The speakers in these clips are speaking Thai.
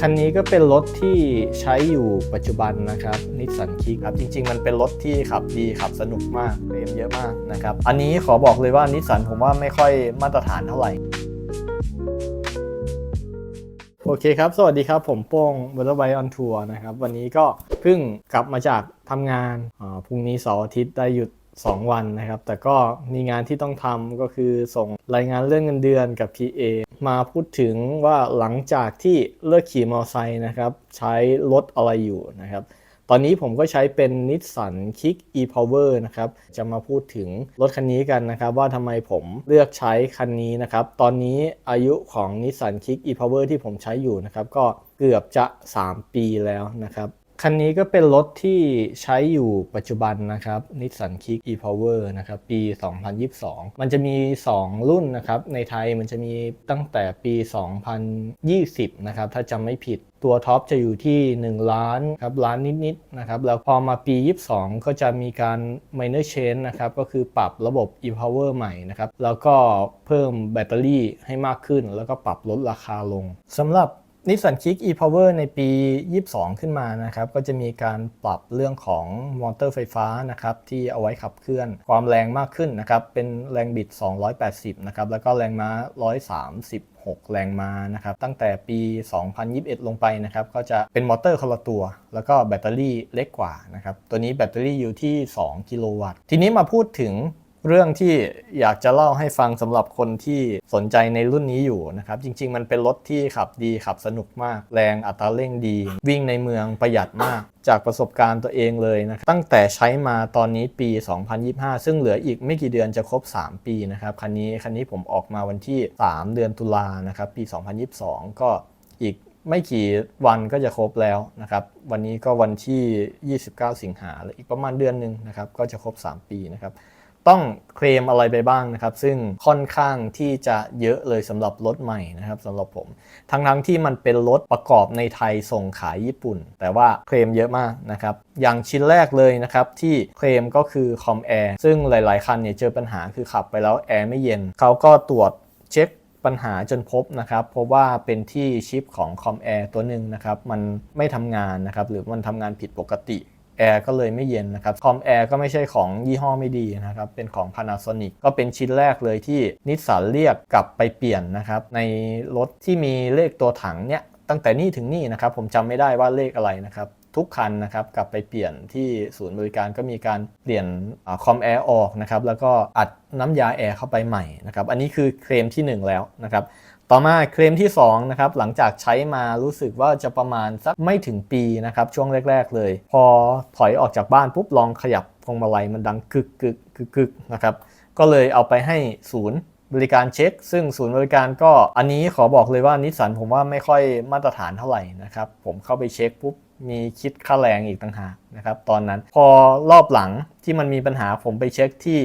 คันนี้ก็เป็นรถที่ใช้อยู่ปัจจุบันนะครับนิสสันคิกครับจริง ๆ มันเป็นรถที่ขับดีขับสนุกมากเรมเยอะมากนะครับอันนี้ขอบอกเลยว่านิสสันผมว่าไม่ค่อยมาตรฐานเท่าไหร่โอเคครับ สวัสดีครับ ผมโป้งบัตเตอร์ไบออนทัวร์นะครับ วันนี้ก็เพิ่งกลับมาจากทำงานอ่าพรุ่งนี้เสาร์อาทิตย์ได้หยุด 2 วันนะครับ แต่ก็มีงานที่ต้องทำก็คือส่งรายงานเรื่องเงินเดือนกับ PA มาพูดถึงว่าหลังจากที่เลิกขี่มอเตอร์ไซค์นะครับ ใช้รถอะไรอยู่นะครับ ตอนนี้ผมก็ใช้เป็น Nissan Kick e-Power นะครับ จะมาพูดถึงรถคันนี้กันนะครับ ว่าทำไมผมเลือกใช้คันนี้นะครับ ตอนนี้อายุของ Nissan Kick e-Power ที่ผมใช้อยู่นะครับ ก็เกือบจะ 3 ปีแล้วนะครับ คันนี้ก็เป็นรถที่ใช้อยู่ปัจจุบันนะครับ Nissan Kick e-Power นะครับ ปี 2022 มันจะมี 2 รุ่นนะครับ ในไทยมันจะมีตั้งแต่ปี 2020 นะครับ ถ้าจำไม่ผิดตัวท็อปจะอยู่ที่ 1 ล้านครับล้านนิดๆนะครับแล้วพอมาปี 22 ก็จะมีการ minor change นะครับก็คือปรับระบบ e-power ใหม่นะครับแล้วก็เพิ่มแบตเตอรี่ให้มากขึ้น แล้วก็ปรับลดราคาลงสำหรับ นิสสันคิก e-power ในปี 22 ขึ้นมานะครับ ก็จะมีการปรับเรื่องของมอเตอร์ไฟฟ้านะครับ ที่เอาไว้ขับเคลื่อนความแรงมากขึ้นนะครับ เป็นแรงบิด 280 นะครับ แล้วก็แรงม้า 136 แรงม้านะครับ ตั้งแต่ปี 2021 ลงไปนะครับ ก็จะเป็นมอเตอร์คนละตัว แล้วก็แบตเตอรี่เล็กกว่านะครับ ตัวนี้แบตเตอรี่อยู่ที่ 2 กิโลวัตต์ ทีนี้มาพูดถึง เรื่องที่อยากจะเล่าให้ฟังสำหรับคนที่สนใจในรุ่นนี้อยู่นะครับ จริง ๆ มันเป็นรถที่ขับดีขับสนุกมาก แรงอัตราเร่งดี วิ่งในเมืองประหยัดมาก จากประสบการณ์ตัวเองเลยนะครับตั้งแต่ใช้มาตอนนี้ปี 2025 ซึ่งเหลืออีกไม่กี่เดือนจะครบ 3 ปีนะครับคันนี้คันนี้ผมออกมาวันที่ 3 เดือนตุลานะครับปี 2022 ก็อีกไม่กี่วันก็จะครบแล้วนะครับ วันนี้ก็วันที่ 29 สิงหาและอีกประมาณเดือนหนึ่งนะครับ ก็จะครบ 3 ปีนะครับ ต้องเคลมอะไรไปบ้างนะครับ ซึ่งค่อนข้างที่จะเยอะเลยสำหรับรถใหม่นะครับสำหรับผม ทั้งทั้งๆที่มันเป็นรถประกอบในไทยส่งขายญี่ปุ่น แต่ว่าเคลมเยอะมากนะครับ อย่างชิ้นแรกเลยนะครับ ที่เคลมก็คือคอมแอร์ซึ่งหลาย ๆ คันเนี่ยเจอปัญหาคือขับไปแล้วแอร์ไม่เย็น เขาก็ตรวจเช็คปัญหาจนพบนะครับเพราะว่าเป็นที่ชิปของคอมแอร์ตัวหนึ่งนะครับ มันไม่ทำงานนะครับ หรือมันทำงานผิดปกติ แอร์ก็เลยไม่เย็นนะครับคอมแอร์ก็ไม่ใช่ของยี่ห้อไม่ดีนะครับเป็นของ Panasonic ก็เป็นชิ้นแรกเลยที่นิสสันเรียกกลับไปเปลี่ยนนะครับในรถที่มีเลขตัวถังเนี่ยตั้งแต่นี่ถึงนี่นะครับผมจำไม่ได้ว่าเลขอะไรนะครับ ทุกคันนะครับกลับไปเปลี่ยนที่ศูนย์บริการก็มีการเปลี่ยนคอมแอร์ออกนะครับแล้วก็อัดน้ำยาแอร์เข้าไปใหม่นะครับอันนี้คือเคลมที่ 1 แล้วนะครับต่อมาเคลมที่2นะครับหลังจากใช้มารู้สึกว่าจะประมาณสักไม่ถึงปีนะครับช่วงแรก ๆ เลย พอถอยออกจากบ้านปุ๊บลองขยับพวงมาลัยมันดังกึกกึกกึกกึกนะครับก็เลยเอาไปให้ศูนย์บริการเช็ค ซึ่งศูนย์บริการก็อันนี้ขอบอกเลยว่านิสสันผมว่าไม่ค่อยมาตรฐานเท่าไหร่นะครับผมเข้าไปเช็คปุ๊บ มีคิดค่าแรงอีกต่างหากนะครับตอนนั้นพอรอบหลังที่มันมีปัญหาผมไปเช็คที่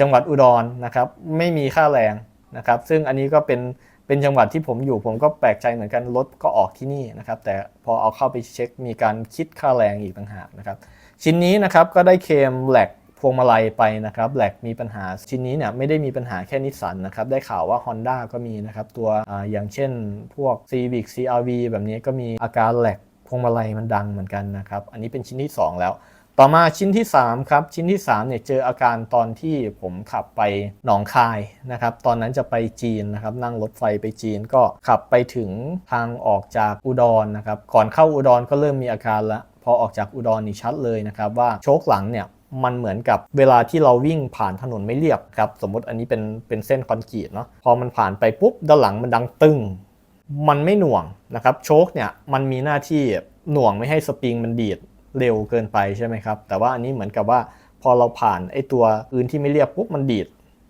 จังหวัดอุดรนะครับไม่มีค่าแรงนะครับซึ่งอันนี้ก็เป็นเป็นจังหวัดที่ผมอยู่ผมก็แปลกใจเหมือนกันรถก็ออกที่นี่นะครับแต่พอเอาเข้าไปเช็คมีการคิดค่าแรงอีกต่างหากนะครับชิ้นนี้นะครับก็ได้เคมแหลกพวงมาลัยไปนะครับแหลกมีปัญหาชิ้นนี้เนี่ยไม่ได้มีปัญหาแค่นิสสันนะครับได้ข่าวว่า Honda ก็มีนะครับตัวออย่างเช่นพวก Civic CRV แบบนี้ก็มีอาการแหลก พวงมาลัยมันดังเหมือนกันนะครับ อันนี้เป็นชิ้นที่ 2 แล้ว ต่อมาชิ้นที่ 3 ครับ ชิ้นที่3เนี่ยเจออาการตอนที่ผมขับไปหนองคายนะครับ ตอนนั้นจะไปจีนนะครับ นั่งรถไฟไปจีนก็ขับไปถึงทางออกจากอุดรนะครับ ก่อนเข้าอุดรก็เริ่มมีอาการล้วพอออกจากอุดรนี่ชัดเลยนะครับว่าโชคหลังเนี่ยมันเหมือนกับเวลาที่เราวิ่งผ่านถนนไม่เรียบครับ สมมติอันนี้เป็นเป็นเส้นคอนกรีตเนาะพอมันผ่านไปปุ๊บด้านหลังมันดังตึ้ง มันไม่หน่วงนะครับโชคเนี่ยมันมีหน้าที่หน่วงไม่ให้สปริงมันดีดเร็วเกินไปใช่ไหมครับ แต่ว่าอันนี้เหมือนกับว่าพอเราผ่านไอตัวพื้นที่ไม่เรียบปุ๊บมันดีด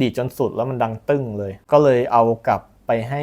ดีดจนสุดแล้วมันดังตึ้งเลย ก็เลยเอากับ ไปให้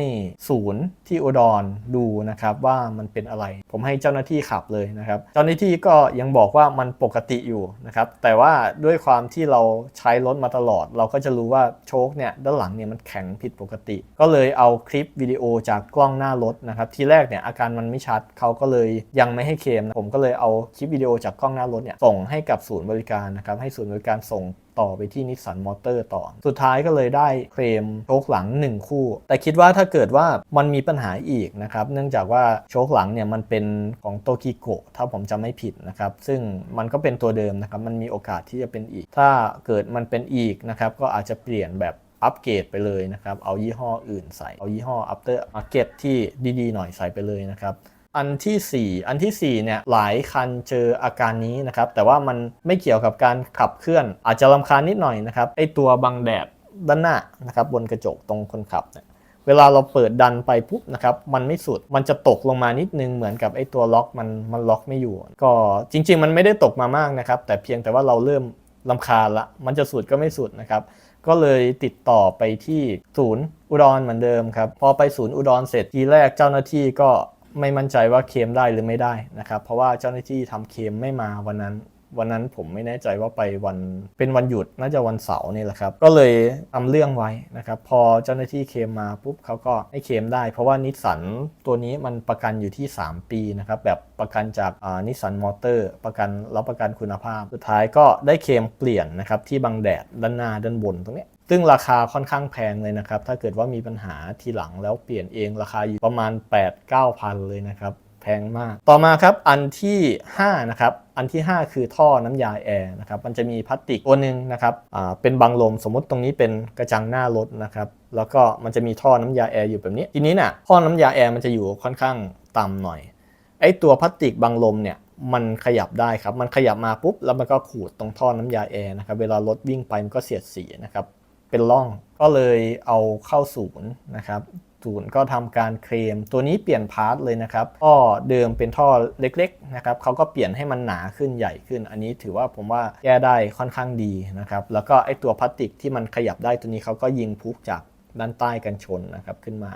ศูนย์ที่อุดรดูนะครับว่ามันเป็นอะไร ผมให้เจ้าหน้าที่ขับเลยนะครับ เจ้าหน้าที่ก็ยังบอกว่ามันปกติอยู่นะครับ แต่ว่าด้วยความที่เราใช้รถมาตลอด เราก็จะรู้ว่าโชคเนี่ยด้านหลังเนี่ยมันแข็งผิดปกติ ก็เลยเอาคลิปวิดีโอจากกล้องหน้ารถนะครับ ทีแรกเนี่ยอาการมันไม่ชัดเขาก็เลยยังไม่ให้เคลมผมก็เลยเอาคลิปวิดีโอจากกล้องหน้ารถเนี่ยส่งให้กับศูนย์บริการนะครับให้ศูนย์บริการส่งต่อไปที่นิสสันมอเตอร์ต่อ สุดท้ายก็เลยได้เคลมโชคหลัง 1 คู่ แต่คิดว่าถ้าเกิดว่ามันมีปัญหาอีกนะครับ เนื่องจากว่าโชคหลังเนี่ยมันเป็นของโตกิโกะถ้าผมจำไม่ผิดนะครับ ซึ่งมันก็เป็นตัวเดิมนะครับ มันมีโอกาสที่จะเป็นอีก ถ้าเกิดมันเป็นอีกนะครับ ก็อาจจะเปลี่ยนแบบอัปเกรดไปเลยนะครับ เอายี่ห้ออื่นใส่ เอายี่ห้อ after market ที่ดีๆ หน่อยใส่ไปเลยนะครับ อันที่ 4 อันทีสี่ 4 เนี่ยหลายคันเจออาการนี้นะครับ แต่ว่ามันไม่เกี่ยวกับการขับเคลื่อน อาจจะลำคาญนิดหน่อยนะครับไอตัวบังแดดด้านหน้านะครับบนกระจกตรงคนขับเนี่ยเวลาเราเปิดดันไปปุ๊บนะครับมันไม่สุดมันจะตกลงมานิดนึงเหมือนกับไอตัวล็อกมันมันล็อกไม่อยู่ ก็จริง ๆ มันไม่ได้ตกมามากนะครับ แต่เพียงแต่ว่าเราเริ่มลำคาญละมันจะสุดก็ไม่สุดนะครับก็เลยติดต่อไปที่ศูนย์อุดรเหมือนเดิมครับพอไปศูนย์อุดรเสร็จทีแรกเจ้าหน้าที่ก็ ไม่มั่นใจว่าเคลมได้หรือไม่ได้นะครับ เพราะว่าเจ้าหน้าที่ทำเคลมไม่มาวันนั้น วันนั้นผมไม่แน่ใจว่าไปวันเป็นวันหยุดน่าจะวันเสาร์นี่แหละครับ ก็เลยทำเรื่องไว้นะครับ พอเจ้าหน้าที่เคมมาปุ๊บเขาก็ให้เคมได้ เพราะว่านิสสันตัวนี้มันประกันอยู่ที่ 3 ปีนะครับ แบบประกันจากนิสสันมอเตอร์ประกันรับประกันคุณภาพ สุดท้ายก็ได้เคมเปลี่ยนนะครับที่บังแดดด้านหน้าด้านบนตรงนี้ซึ่งราคาค่อนข้างแพงเลยนะครับ ถ้าเกิดว่ามีปัญหาทีหลังแล้วเปลี่ยนเองราคาอยู่ประมาณ 8-9พันเลยนะครับ แพงมาก ต่อมาครับอันที่ 5 นะครับ อันที่ 5 คือท่อน้ำยาแอร์นะครับ มันจะมีพลาสติกตัวหนึ่งนะครับเป็นบังลมสมมติตรงนี้เป็นกระจังหน้ารถนะครับ แล้วก็มันจะมีท่อน้ำยาแอร์อยู่แบบนี้ ทีนี้น่ะท่อน้ำยาแอร์มันจะอยู่ค่อนข้างต่ำหน่อย ไอตัวพลาสติกบังลมเนี่ยมันขยับได้ครับ มันขยับมาปุ๊บแล้วมันก็ขูดตรงท่อน้ำยาแอร์นะครับ เวลารถวิ่งไปมันก็เสียดสีนะครับ เป็นร่อง ก็เลยเอาเข้าศูนย์นะครับ ศูนย์ก็ทำการเคลมตัวนี้เปลี่ยนพาร์ทเลยนะครับท่อเดิมเป็นท่อเล็กๆนะครับเขาก็เปลี่ยนให้มันหนาขึ้นใหญ่ขึ้น อันนี้ถือว่าผมว่าแก้ได้ค่อนข้างดีนะครับแล้วก็ไอตัวพลาสติกที่มันขยับได้ตัวนี้เขาก็ยิงพุกจากด้านใต้กันชนนะครับขึ้นมา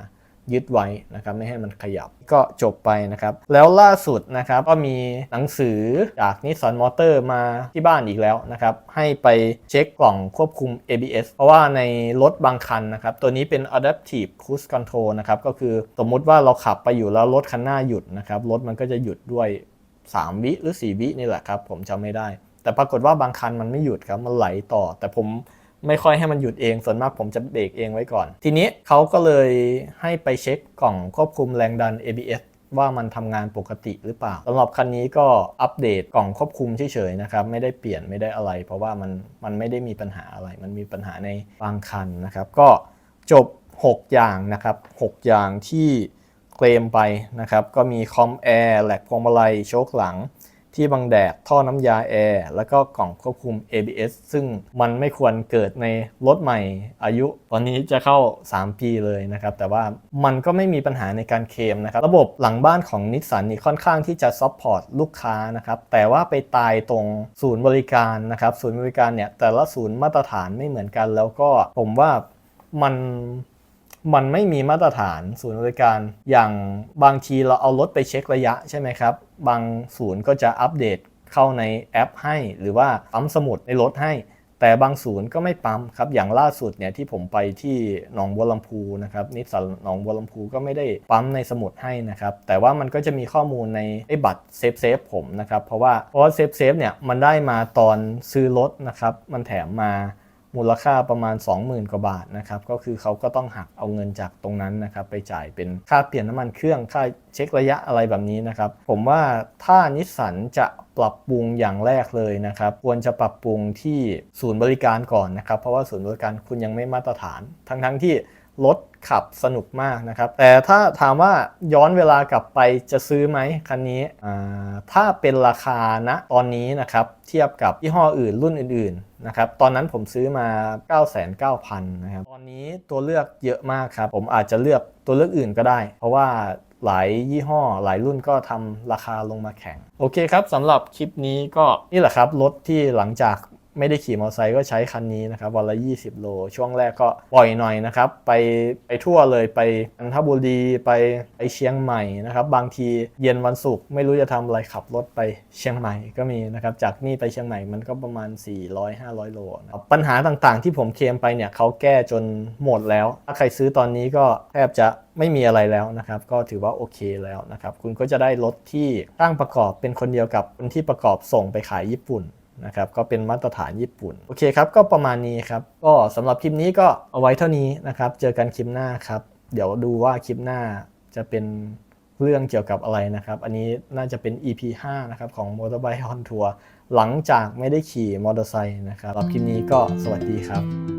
ยึดไว้นะครับไม่ให้มันขยับก็จบไปนะครับ แล้วล่าสุดนะครับก็มีหนังสือจากนิสสันมอเตอร์มาที่บ้านอีกแล้วนะครับ ให้ไปเช็คกล่องควบคุม ABS เพราะว่าในรถบางคันนะครับ ตัวนี้เป็น Adaptive Cruise Control นะครับ ก็คือสมมุติว่าเราขับไปอยู่แล้วรถคันหน้าหยุดนะครับ รถมันก็จะหยุดด้วย 3 วิหรือ 4 วินี่แหละครับ ผมจำไม่ได้ แต่ปรากฏว่าบางคันมันไม่หยุดครับมันไหลต่อ แต่ผม ไม่ค่อยให้มันหยุดเอง ส่วนมากผมจะเบรกเองไว้ก่อน ทีนี้เขาก็เลยให้ไปเช็คกล่องควบคุมแรงดัน ABS ว่ามันทำงานปกติหรือเปล่าสำหรับคันนี้ก็อัปเดตกล่องควบคุมเฉยๆนะครับ ไม่ได้เปลี่ยนไม่ได้อะไร เพราะว่ามันมันไม่ได้มีปัญหาอะไร มันมีปัญหาในบางคันนะครับ ก็จบ 6 อย่างนะครับ 6 อย่างที่เคลมไปนะครับ ก็มีคอมแอร์แหลกพวงมาลัยโชคหลัง ที่บังแดดท่อน้ำยาแอร์แล้วก็กล่องควบคุม ABS ซึ่งมันไม่ควรเกิดในรถใหม่อายุ ตอนนี้จะเข้า 3 ปีเลยนะครับ แต่ว่ามันก็ไม่มีปัญหาในการเคลมนะครับ ระบบหลังบ้านของนิสสันนี่ค่อนข้างที่จะซัพพอร์ตลูกค้านะครับ แต่ว่าไปตายตรงศูนย์บริการนะครับ ศูนย์บริการเนี่ยแต่ละศูนย์มาตรฐานไม่เหมือนกัน แล้วก็ผมว่ามัน มันไม่มีมาตรฐานศูนย์บริการอย่างบางทีเราเอารถไปเช็คระยะใช่ไหมครับ บางศูนย์ก็จะอัปเดตเข้าในแอปให้ หรือว่าปั๊มสมุดในรถให้ แต่บางศูนย์ก็ไม่ปั๊มครับ อย่างล่าสุดเนี่ยที่ผมไปที่หนองบัวลำพูนะครับนิสสันหนองบัวลำพูก็ไม่ได้ปั๊มในสมุดให้นะครับ แต่ว่ามันก็จะมีข้อมูลในไอ้บัตรเซฟเซฟผมนะครับ เพราะว่าเพราะเซฟเซฟเนี่ยมันได้มาตอนซื้อรถนะครับ มันแถมมา มูลค่าประมาณ 20,000 กว่าบาทนะครับก็คือเขาก็ต้องหักเอาเงินจากตรงนั้นนะครับไปจ่ายเป็นค่าเปลี่ยนน้ำมันเครื่องค่าเช็คระยะอะไรแบบนี้นะครับผมว่าถ้านิสสันจะปรับปรุงอย่างแรกเลยนะครับ ควรจะปรับปรุงที่ศูนย์บริการก่อนนะครับ เพราะว่าศูนย์บริการคุณยังไม่มาตรฐาน ทั้งๆที่ รถขับสนุกมากนะครับ แต่ถ้าถามว่าย้อนเวลากลับไปจะซื้อไหมคันนี้ ถ้าเป็นราคาณตอนนี้นะครับ เทียบกับยี่ห้ออื่นรุ่นอื่นๆนะครับ ตอนนั้นผมซื้อมา 9,900นะครับ ตอนนี้ตัวเลือกเยอะมากครับ ผมอาจจะเลือกตัวเลือกอื่นก็ได้ เพราะว่าหลายยี่ห้อหลายรุ่นก็ทำราคาลงมาแข่ง โอเคครับสำหรับคลิปนี้ก็นี่แหละครับรถที่หลังจาก ไม่ได้ขี่มอเตอร์ไซค์ก็ใช้คันนี้นะครับวันละ 20 โล ช่วงแรกก็ปล่อยหน่อยนะครับ ไปไปทั่วเลยไปจันทบุรีไปไปเชียงใหม่นะครับ บางทีเย็นวันศุกร์ไม่รู้จะทำอะไรขับรถไปเชียงใหม่ก็มีนะครับ จากนี่ไปเชียงใหม่มันก็ประมาณ 400-500 โลนะปัญหาต่างๆ ที่ผมเคลมไปเนี่ยเขาแก้จนหมดแล้ว ถ้าใครซื้อตอนนี้ก็แทบจะไม่มีอะไรแล้วนะครับ ก็ถือว่าโอเคแล้วนะครับ คุณก็จะได้รถที่ตั้งประกอบเป็นคนเดียวกับคนที่ประกอบส่งไปขายญี่ปุ่น นะครับก็เป็นมาตรฐานญี่ปุ่น โอเคครับ ก็ประมาณนี้ครับ ก็สำหรับคลิปนี้ก็เอาไว้เท่านี้นะครับ เจอกันคลิปหน้าครับ เดี๋ยวดูว่าคลิปหน้าจะเป็นเรื่องเกี่ยวกับอะไรนะครับ อันนี้น่าจะเป็น EP 5 นะครับ ของ Motorbike on Tour หลังจากไม่ได้ขี่มอเตอร์ไซค์นะครับสำหรับคลิปนี้ก็สวัสดีครับ